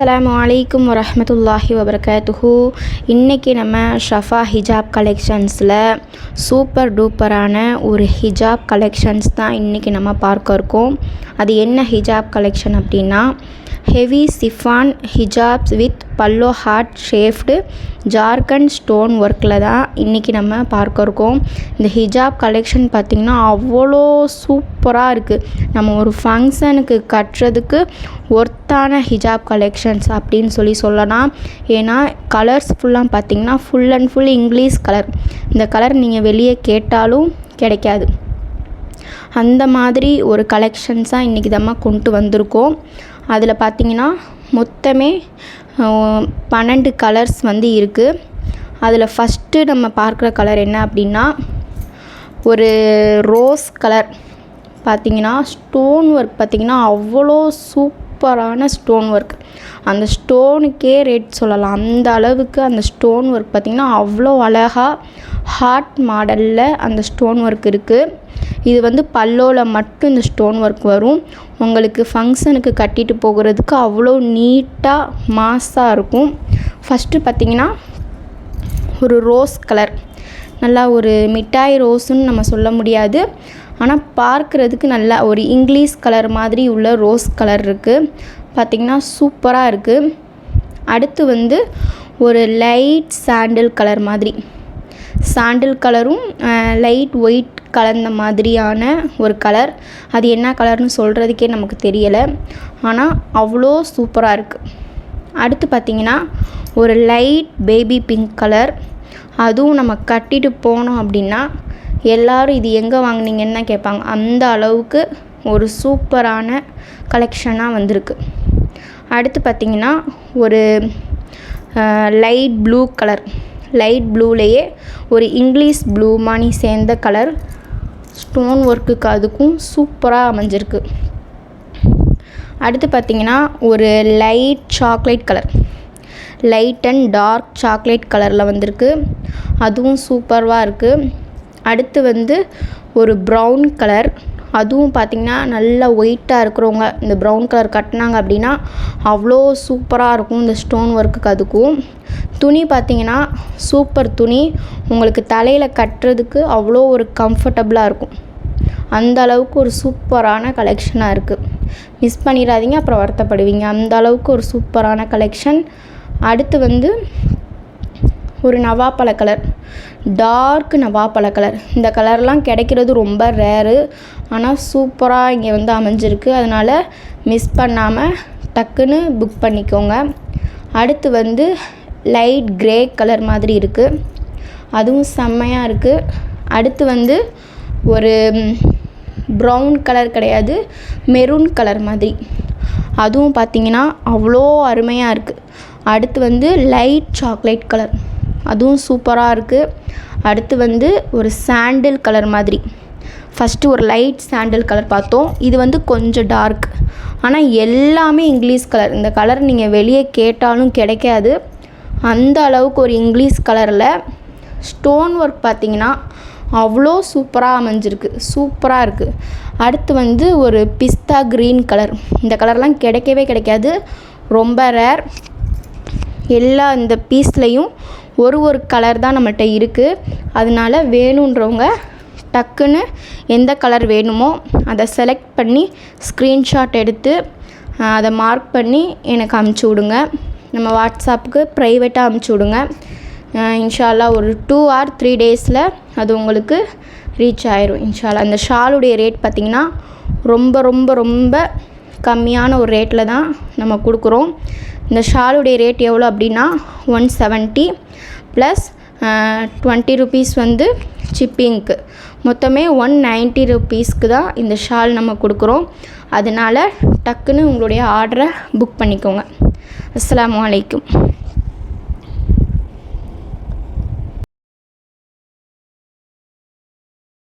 அஸ்ஸலாமு வலைக்கம் வரமத்துல்லாஹி வபரகாத்துஹு. இன்றைக்கி நம்ம ஷஃபா ஹிஜாப் கலெக்ஷன்ஸில் சூப்பர் டூப்பரான ஒரு ஹிஜாப் கலெக்ஷன்ஸ் தான் இன்றைக்கி நம்ம பார்க்க இருக்கோம். அது என்ன ஹிஜாப் கலெக்ஷன் அப்படின்னா heavy chiffon hijabs with pallu heart shaped zircon stone ஒர்க்கில் தான் இன்றைக்கி நம்ம பார்க்க இருக்கோம். இந்த ஹிஜாப் கலெக்ஷன் பார்த்திங்கன்னா அவ்வளோ சூப்பராக இருக்குது நம்ம ஒரு ஃபங்க்ஷனுக்கு கட்டுறதுக்கு ஒர்த்தான ஹிஜாப் கலெக்ஷன்ஸ் அப்படின்னு சொல்லி சொல்லலாம். ஏன்னா கலர்ஸ் ஃபுல்லாக பார்த்திங்கன்னா full and full English colour. இந்த கலர் நீங்கள் வெளியே கேட்டாலும் கிடைக்காது. அந்த மாதிரி ஒரு கலெக்ஷன்ஸாக இன்றைக்கி தான் கொண்டு வந்திருக்கோம். அதில் பார்த்தீங்கன்னா மொத்தமே பன்னெண்டு கலர்ஸ் வந்து இருக்குது அதில் ஃபஸ்ட்டு நம்ம பார்க்குற கலர் என்ன அப்படின்னா ஒரு ரோஸ் கலர் பார்த்திங்கன்னா ஸ்டோன் ஒர்க் பார்த்திங்கன்னா அவ்வளோ சூப்பரான ஸ்டோன் ஒர்க் அந்த ஸ்டோனுக்கே ரேட் சொல்லலாம். அந்த அளவுக்கு அந்த ஸ்டோன் ஒர்க் பார்த்திங்கன்னா அவ்வளோ அழகாக ஹார்ட் மாடலில் அந்த ஸ்டோன் ஒர்க் இருக்குது இது வந்து பல்லோவில் மட்டும் இந்த ஸ்டோன் ஒர்க் வரும். உங்களுக்கு ஃபங்க்ஷனுக்கு கட்டிட்டு போகிறதுக்கு அவ்வளோ நீட்டாக மாஸாக இருக்கும். ஃபஸ்ட்டு பார்த்திங்கன்னா ஒரு ரோஸ் கலர் நல்லா ஒரு மிட்டாய் ரோஸுன்னு நம்ம சொல்ல முடியாது. ஆனால் பார்க்குறதுக்கு நல்லா ஒரு இங்கிலீஷ் கலர் மாதிரி உள்ள ரோஸ் கலர் இருக்குது பார்த்திங்கன்னா சூப்பராக இருக்குது அடுத்து வந்து ஒரு லைட் சாண்டில் கலர் மாதிரி. சாண்டில் கலரும் லைட் ஒயிட் கலந்த மாதிரியான ஒரு கலர். அது என்ன கலர்னு சொல்கிறதுக்கே நமக்கு தெரியலை. ஆனால் அவ்வளோ சூப்பராக இருக்குது அடுத்து பார்த்திங்கன்னா ஒரு லைட் பேபி பிங்க் கலர். அதுவும் நம்ம கட்டிட்டு போனோம் அப்படின்னா எல்லோரும் இது எங்கே வாங்கினீங்கன்னு தான் கேட்பாங்க. அந்த அளவுக்கு ஒரு சூப்பரான கலெக்ஷனாக வந்திருக்கு. அடுத்து பார்த்திங்கன்னா ஒரு லைட் ப்ளூ கலர் லைட் ப்ளூலேயே ஒரு இங்கிலீஷ் ப்ளூ மாதிரி சேர்ந்த கலர் ஸ்டோன் ஒர்க்குக்கு அதுக்கும் சூப்பராக அமைஞ்சிருக்கு. அடுத்து பார்த்திங்கன்னா ஒரு light chocolate colour light and dark chocolate கலரில் வந்திருக்கு. அதுவும் சூப்பராக இருக்குது அடுத்து வந்து ஒரு ப்ரௌன் கலர் அதுவும் பார்த்திங்கன்னா நல்லா ஒயிட்டாக இருக்கிறவங்க இந்த ப்ரௌன் கலர் கட்டினாங்க அப்படின்னா அவ்வளோ சூப்பராக இருக்கும் இந்த ஸ்டோன் ஒர்க்குக்கு அதுக்கும். துணி பார்த்திங்கன்னா சூப்பர் துணி. உங்களுக்கு தலையில் கட்டுறதுக்கு அவ்வளோ ஒரு கம்ஃபர்டபுளாக இருக்கும். அந்த அளவுக்கு ஒரு சூப்பரான கலெக்ஷனாக இருக்குது மிஸ் பண்ணிடாதீங்க அப்புறம் வருத்தப்படுவீங்க. அந்த அளவுக்கு ஒரு சூப்பரான கலெக்ஷன் அடுத்து வந்து ஒரு நவாப்பழ கலர் டார்க் நவாப்பழ கலர் இந்த கலர்லாம் கிடைக்கிறது ரொம்ப ரேரு ஆனால் சூப்பராக இங்கே வந்து அமைஞ்சிருக்கு. அதனால் மிஸ் பண்ணாமல் டக்குன்னு புக் பண்ணிக்கோங்க. அடுத்து வந்து லைட் க்ரே கலர் மாதிரி இருக்குது அதுவும் செம்மையாக இருக்குது அடுத்து வந்து ஒரு ப்ரௌன் கலர் கிடையாது. மெரூன் கலர் மாதிரி. அதுவும் பார்த்திங்கன்னா அவ்வளோ அருமையாக இருக்குது அடுத்து வந்து லைட் சாக்லேட் கலர் அதுவும் சூப்பராக இருக்குது அடுத்து வந்து ஒரு சாண்டில் கலர் மாதிரி. ஃபஸ்ட்டு ஒரு லைட் சாண்டில் கலர் பார்த்தோம். இது வந்து கொஞ்சம் டார்க் ஆனால் எல்லாமே இங்கிலீஷ் கலர் இந்த கலர் நீங்கள் வெளியே கேட்டாலும் கிடைக்காது. அந்த அளவுக்கு ஒரு இங்கிலீஷ் கலரில் ஸ்டோன் ஒர்க் பார்த்திங்கன்னா அவ்வளோ சூப்பராக அமைஞ்சிருக்கு. சூப்பராக இருக்குது அடுத்து வந்து ஒரு பிஸ்தா க்ரீன் கலர் இந்த கலர்லாம் கிடைக்கவே கிடைக்காது. ரொம்ப ரேர் எல்லா இந்த பீஸ்லேயும் ஒரு ஒரு கலர் தான் நம்மள்கிட்ட இருக்குது அதனால வேணுன்றவங்க டக்குன்னு எந்த கலர் வேணுமோ அதை செலக்ட் பண்ணி ஸ்க்ரீன்ஷாட் எடுத்து அதை மார்க் பண்ணி எனக்கு அமுச்சு விடுங்க. நம்ம வாட்ஸ்அப்புக்கு ப்ரைவேட்டாக அமுச்சு விடுங்க. இன்ஷால்லா ஒரு டூ ஆர் த்ரீ டேஸில் அது உங்களுக்கு ரீச் ஆயிரும். இன்ஷால்லா அந்த ஷாலுடைய ரேட் பார்த்திங்கன்னா ரொம்ப ரொம்ப ரொம்ப கம்மியான ஒரு ரேட்டில் தான் நம்ம கொடுக்குறோம். இந்த ஷாலுடைய ரேட் எவ்வளோ அப்படின்னா one seventy plus twenty rupees வந்து சிப்பிங்க்கு மொத்தமே ஒன் நைன்ட்டி ருபீஸ்க்கு தான் இந்த ஷால் நம்ம கொடுக்குறோம். அதனால் டக்குன்னு உங்களுடைய ஆர்டரை புக் பண்ணிக்கோங்க. அஸ்லாம் வலைக்கும்